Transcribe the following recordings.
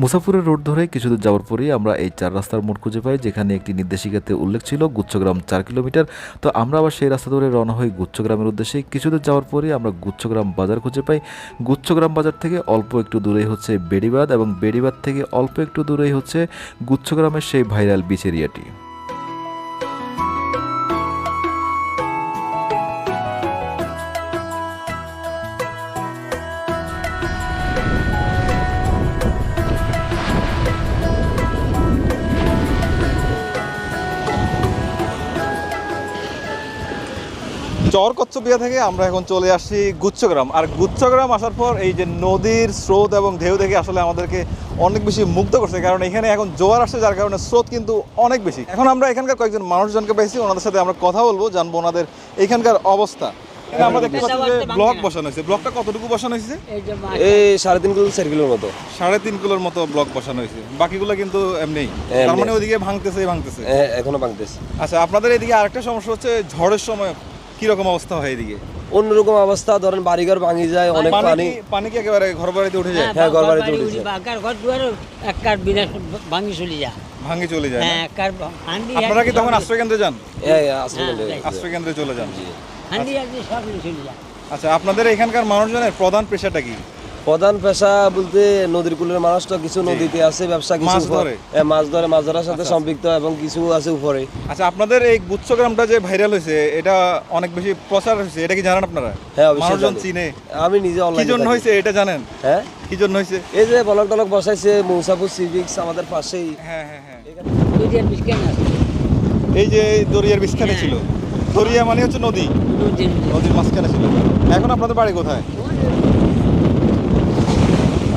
মুসাফুরের road ধরে কিছু দূর যাওয়ার পরেই আমরা এই চার রাস্তার মোড় খুঁজে পাই, যেখানে একটি নির্দেশিকাতে উল্লেখ ছিল গুচ্ছগ্রাম চার কিলোমিটার। তো আমরা আবার সেই রাস্তা ধরে রওনা হই গুচ্ছগ্রামের উদ্দেশ্যে। কিছু দূর যাওয়ার পরেই আমরা গুচ্ছগ্রাম বাজার খুঁজে পাই। গুচ্ছগ্রাম বাজার থেকে অল্প একটু দূরেই হচ্ছে বেড়িবাদ এবং বেড়িবাদ থেকে অল্প একটু দূরেই হচ্ছে গুচ্ছগ্রামের সেই ভাইরাল বিচ এরিয়াটি চর কচ্ছপিয়া থেকে আমরা এখন চলে আসছি গুচ্ছগ্রাম। আর গুচ্ছগ্রাম আসার পর এই যে নদীর স্রোত এবং ঢেউ দেখে আসলে আমাদেরকে অনেক বেশি মুগ্ধ করছে কারণ এখানে এখন জোয়ার আসছে যার কারণে স্রোত কিন্তু অনেক বেশি। এখন আমরা এখানকার কয়েকজন মানুষজনকে পেয়েছি ওনাদের সাথে আমরা কথা বলব জানব ওনাদের এখানকার অবস্থা। এখানে আমরা দেখতে পাচ্ছি যে ব্লক বসানো হয়েছে। ব্লকটা কতটুকু বসানো হয়েছে? এই সাড়ে তিন কিলো চার কিলোর মতো। সাড়ে তিন কিলোর মতো ব্লক বসানো হয়েছে। বাকিগুলো কিন্তু এমনি। তার মানে ওইদিকে ভাঙতেছে ভাঙতেছে। হ্যাঁ, এখনও ভাঙতেছে। আচ্ছা আপনাদের এদিকে আরেকটা সমস্যা হচ্ছে ঝড়ের সময় কীরকম অবস্থা হয় এদিকে? অন্যরকম অবস্থা ধরেন বাড়িঘর ভাঙি যায় অনেক পানি পানি। কি- একেবারে ঘর বাড়িতে উঠে যায়? হ্যাঁ, ঘর বাড়িতে উঠে যায়। উঠি, বাগার ঘর দুয়ার এক কাট বিনা ভাঙি চলে যায়। ভাঙি চলে যায়? হ্যাঁ এক কাট হান্ডি আপনারা কি তখন আশ্রয় কেন্দ্রে যান? হ্যাঁ, আশ্রয় কেন্দ্রে আশ্রয় কেন্দ্রে চলে যান। হান্ডি আর সব চলে যায়। আচ্ছা আপনাদের এখানকার মানুষজনের প্রধান পেশাটা কি? প্রধান পেশা বলতে নদীর কুলের মানুষ তো কিছু নদীতে আছে ব্যবসা কিছু মাছ ধরে? হ্যাঁ, মাছ ধরে মাছ ধরার সাথে সম্পৃক্ত এবং কিছু আছে উপরে। আচ্ছা আপনাদের এই গুচ্ছগ্রামটা যে ভাইরাল হয়েছে এটা অনেক বেশি প্রচার হয়েছে এটা কি জানেন আপনারা? হ্যাঁ মানুষজন চিনে। আমি নিজে অনলাইন কি জন্য হয়েছে এটা জানেন? হ্যাঁ? কি জন্য হয়েছে? এই যে বলক টলক বসাইছে মৌসাপুর সিভিক্স আমাদের পাশেই। হ্যাঁ হ্যাঁ হ্যাঁ। বিস্কেন এই যে দরিয়ার বিস্তানে হ্যাঁ। ছিল দরিয়া মানে হচ্ছে নদী। নদীর নদীর মাঝখানে ছিল। এখন আপনাদের বাড়ি কোথায়?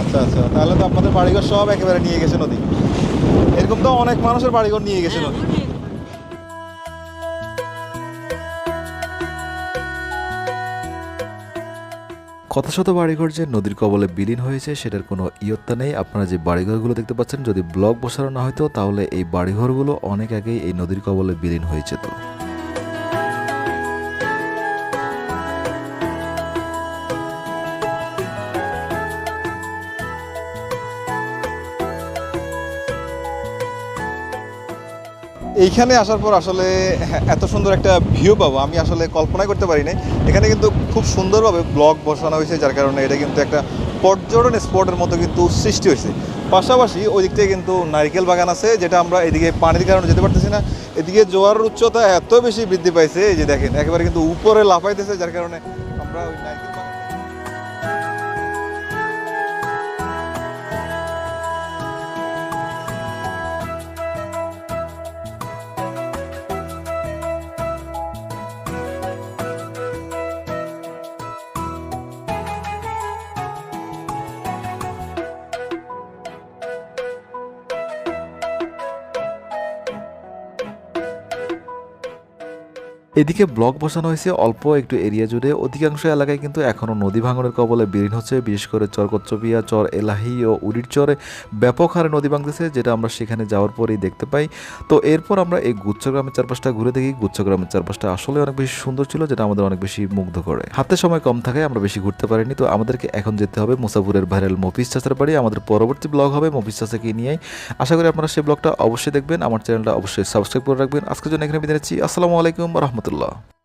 আচ্ছা আচ্ছা। তাহলে তো আপনাদের বাড়িঘর সব একেবারে নিয়ে গেছে নদী। এরকম তো অনেক মানুষের বাড়িঘর নিয়ে গেছে হ্যাঁ, নদী। অনেক। কথা শত বাড়িঘর যে নদীর কবলে বিলীন হয়েছে সেটার কোনো ইয়ত্তা নেই। আপনারা যে বাড়িঘরগুলো দেখতে পাচ্ছেন যদি ব্লক বসানো না হতো তাহলে এই বাড়িঘরগুলো অনেক আগেই এই নদীর কবলে বিলীন হয়ে যেত এইখানে আসার পর আসলে এত সুন্দর একটা ভিউ পাবো, আমি আসলে কল্পনাই করতে পারি নাই। এখানে কিন্তু খুব সুন্দরভাবে ব্লক বসানো হয়েছে, যার কারণে এটা কিন্তু একটা পর্যটন স্পটের মতো কিন্তু সৃষ্টি হয়েছে। পাশাপাশি ওই দিক থেকে কিন্তু নারকেল বাগান আছে, যেটা আমরা এদিকে পানির কারণে যেতে পারতেছি না। এদিকে জোয়ারের উচ্চতা এত বেশি বৃদ্ধি পাইছে যে দেখেন, একেবারে কিন্তু উপরে লাফাইতেছে, যার কারণে আমরা ওই নারকেল এদিকে ব্লক বসানো হয়েছে অল্প একটু এরিয়া জুড়ে। অধিকাংশ এলাকায় কিন্তু এখনও নদী ভাঙনের কবলে বিলীন হচ্ছে, বিশেষ করে চর কচ্চপিয়া চর এলাহি ও উড়ির চরে ব্যাপক হারে নদী ভাঙতেছে, যেটা আমরা সেখানে যাওয়ার পরেই দেখতে পাই। তো এরপর আমরা এই গুচ্ছগ্রামের চারপাশটা ঘুরে দেখি। গুচ্ছগ্রামের চারপাশটা আসলে অনেক বেশি সুন্দর ছিল, যেটা আমাদের অনেক বেশি মুগ্ধ করে। হাতে সময় কম থাকায় আমরা বেশি ঘুরতে পারিনি। তো আমাদেরকে এখন যেতে হবে মুসাফুরের ভাইরাল মফিজ চাচার বাড়ি। আমাদের পরবর্তী ব্লগ হবে মফিজ চাচাকে নিয়ে আশা করি আপনারা সেই ব্লগটা অবশ্যই দেখবেন। আমার চ্যানেলটা অবশ্যই সাবস্ক্রাইব করে রাখবেন। আজকের জন্য এখানে বিদায় আসসালামু আলাইকুম রহমতুল্লাহ